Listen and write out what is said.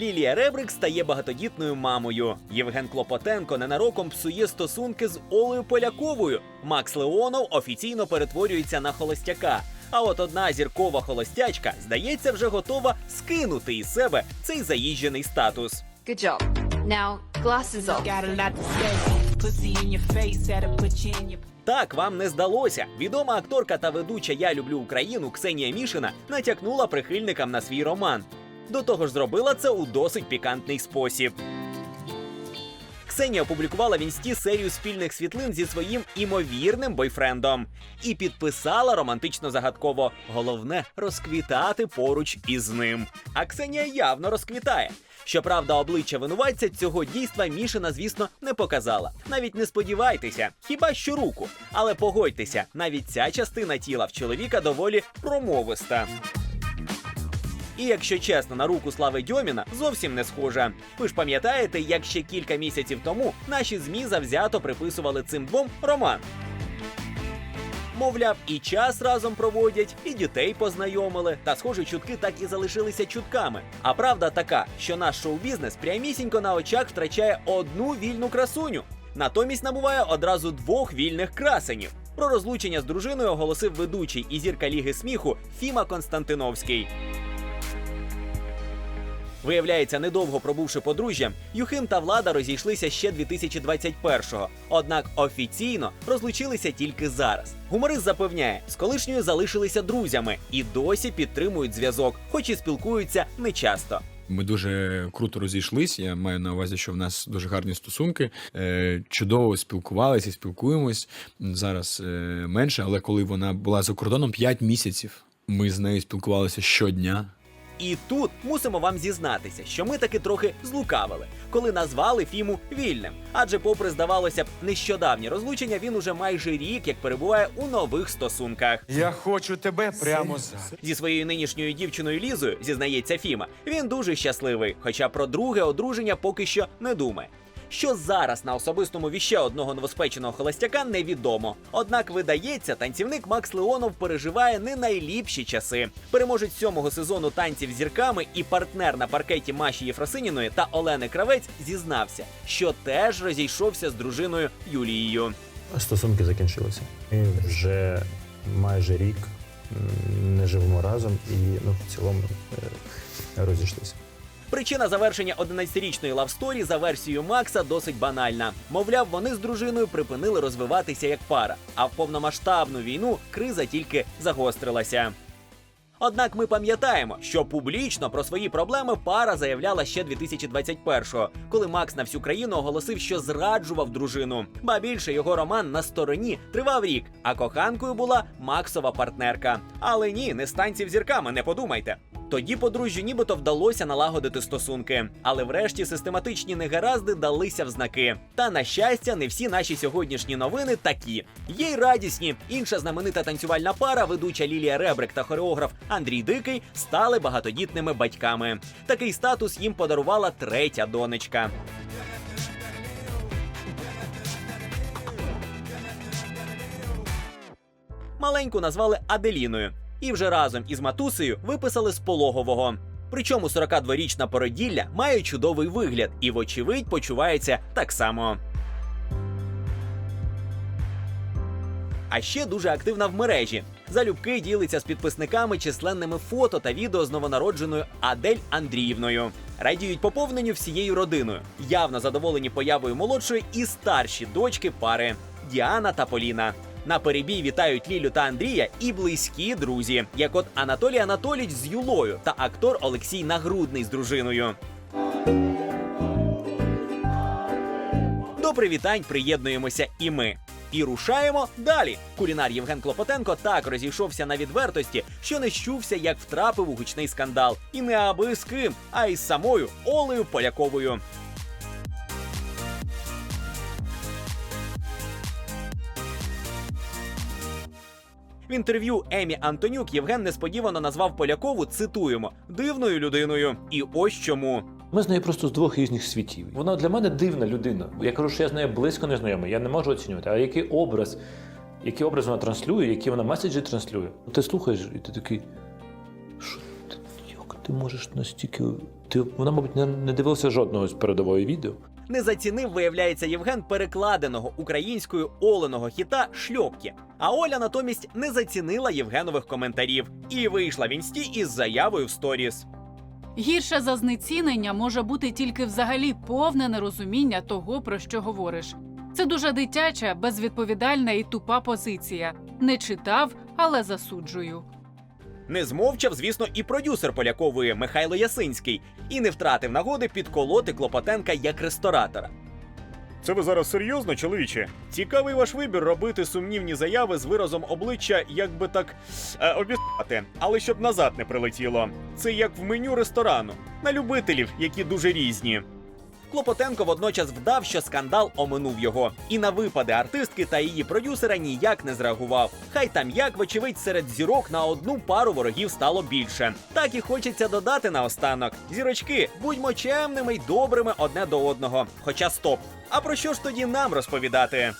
Лілія Ребрик стає багатодітною мамою. Євген Клопотенко ненароком псує стосунки з Олею Поляковою. Макс Леонов офіційно перетворюється на холостяка. А от одна зіркова холостячка, здається, вже готова скинути із себе цей заїжджений статус. Good job. Now, glasses off. Got a lot to say. Так вам не здалося. Відома акторка та ведуча Я люблю Україну Ксенія Мішина натякнула прихильникам на свій роман. До того ж, зробила це у досить пікантний спосіб. Ксенія опублікувала в інсті серію спільних світлин зі своїм імовірним бойфрендом і підписала романтично загадково. Головне розквітати поруч із ним. А Ксенія явно розквітає. Щоправда, обличчя винуватця цього дійства Мішина, звісно, не показала. Навіть не сподівайтеся, хіба що руку. Але погодьтеся, навіть ця частина тіла в чоловіка доволі промовиста. І якщо чесно, на руку Слави Дьоміна зовсім не схожа. Ви ж пам'ятаєте, як ще кілька місяців тому наші ЗМІ завзято приписували цим двом роман. Мовляв, і час разом проводять, і дітей познайомили. Та схожі чутки так і залишилися чутками. А правда така, що наш шоу-бізнес прямісінько на очах втрачає одну вільну красуню. Натомість набуває одразу двох вільних красенів. Про розлучення з дружиною оголосив ведучий і зірка Ліги сміху Фіма Константиновський. Виявляється, недовго пробувши подружжям, Юхим та влада розійшлися ще 2021-го. Однак офіційно розлучилися тільки зараз. Гуморист запевняє, з колишньою залишилися друзями і досі підтримують зв'язок, хоч і спілкуються нечасто. Ми дуже круто розійшлись. Я маю на увазі, що в нас дуже гарні стосунки. Е, чудово спілкувалися, спілкуємось зараз е, менше, але коли вона була за кордоном 5 місяців, ми з нею спілкувалися щодня. І тут мусимо вам зізнатися, що ми таки трохи злукавили, коли назвали Фіму вільним. Адже, попри здавалося б, нещодавнє розлучення, він уже майже рік як перебуває у нових стосунках. Я хочу тебе прямо зараз. Зі своєю нинішньою дівчиною Лізою, зізнається Фіма, він дуже щасливий, хоча про друге одруження поки що не думає. Що зараз на особистому віще одного новоспеченого холостяка невідомо. Однак видається, танцівник Макс Леонов переживає не найліпші часи. Переможець сьомого сезону танців зірками і партнер на паркеті Маші Єфросиніної та Олени Кравець зізнався, що теж розійшовся з дружиною Юлією. Стосунки закінчилися. І вже майже рік не живемо разом і ну, в цілому е, розійшлися. Причина завершення 11-річної лавсторі за версією Макса досить банальна. Мовляв, вони з дружиною припинили розвиватися як пара, а в повномасштабну війну криза тільки загострилася. Однак ми пам'ятаємо, що публічно про свої проблеми пара заявляла ще 2021-го, коли Макс на всю країну оголосив, що зраджував дружину. Ба більше його роман на стороні тривав рік, а коханкою була Максова партнерка. Але ні, не станців зірками, не подумайте. Тоді подружжю нібито вдалося налагодити стосунки, але врешті систематичні негаразди далися в знаки. Та на щастя, не всі наші сьогоднішні новини такі. Є й радісні. Інша знаменита танцювальна пара, ведуча Лілія Ребрик та хореограф Андрій Дикий, стали багатодітними батьками. Такий статус їм подарувала третя донечка. Маленьку назвали Аделіною і вже разом із матусею виписали з пологового. Причому 42-річна породілля має чудовий вигляд і, вочевидь, почувається так само. А ще дуже активна в мережі. Залюбки ділиться з підписниками численними фото та відео з новонародженою Адель Андріївною. Радіють поповненню всією родиною. Явно задоволені появою молодшої і старші дочки пари Діана та Поліна. На перебій вітають Лілю та Андрія і близькі друзі, як от Анатолій Анатолійович з Юлою та актор Олексій Нагрудний з дружиною. До привітань приєднуємося і ми. І рушаємо далі. Кулінар Євген Клопотенко так розійшовся на відвертості, що не щувся, як втрапив у гучний скандал. І не аби з ким, а із самою Олею Поляковою. В інтерв'ю Емі Антонюк Євген несподівано назвав Полякову цитуємо дивною людиною. І ось чому. Ми з нею просто з двох різних світів. Вона для мене дивна людина. Я кажу, що я з нею близько не знайомий, я не можу оцінювати. А який образ, який образ вона транслює, які вона меседжі транслює. Ну, Ти слухаєш, і ти такий. Що ти? Як ти можеш настільки. Ти вона, мабуть, не, не дивилася жодного з передової відео. Не зацінив, виявляється, Євген перекладеного українською оленого хіта шльопки. А Оля натомість не зацінила Євгенових коментарів і вийшла в інсті із заявою в сторіс. Гірше за знецінення може бути тільки взагалі повне нерозуміння того, про що говориш. Це дуже дитяча, безвідповідальна і тупа позиція. Не читав, але засуджую. Не змовчав, звісно, і продюсер Полякової Михайло Ясинський, і не втратив нагоди підколоти Клопотенка як ресторатора. Це ви зараз серйозно, чоловіче? Цікавий ваш вибір робити сумнівні заяви з виразом обличчя, як би так е, обіцяти, але щоб назад не прилетіло. Це як в меню ресторану на любителів, які дуже різні. Клопотенко водночас вдав, що скандал оминув його, і на випади артистки та її продюсера ніяк не зреагував. Хай там як, вочевидь, серед зірок на одну пару ворогів стало більше. Так і хочеться додати наостанок: зірочки, будьмо чемними й добрими одне до одного. Хоча стоп. А про що ж тоді нам розповідати?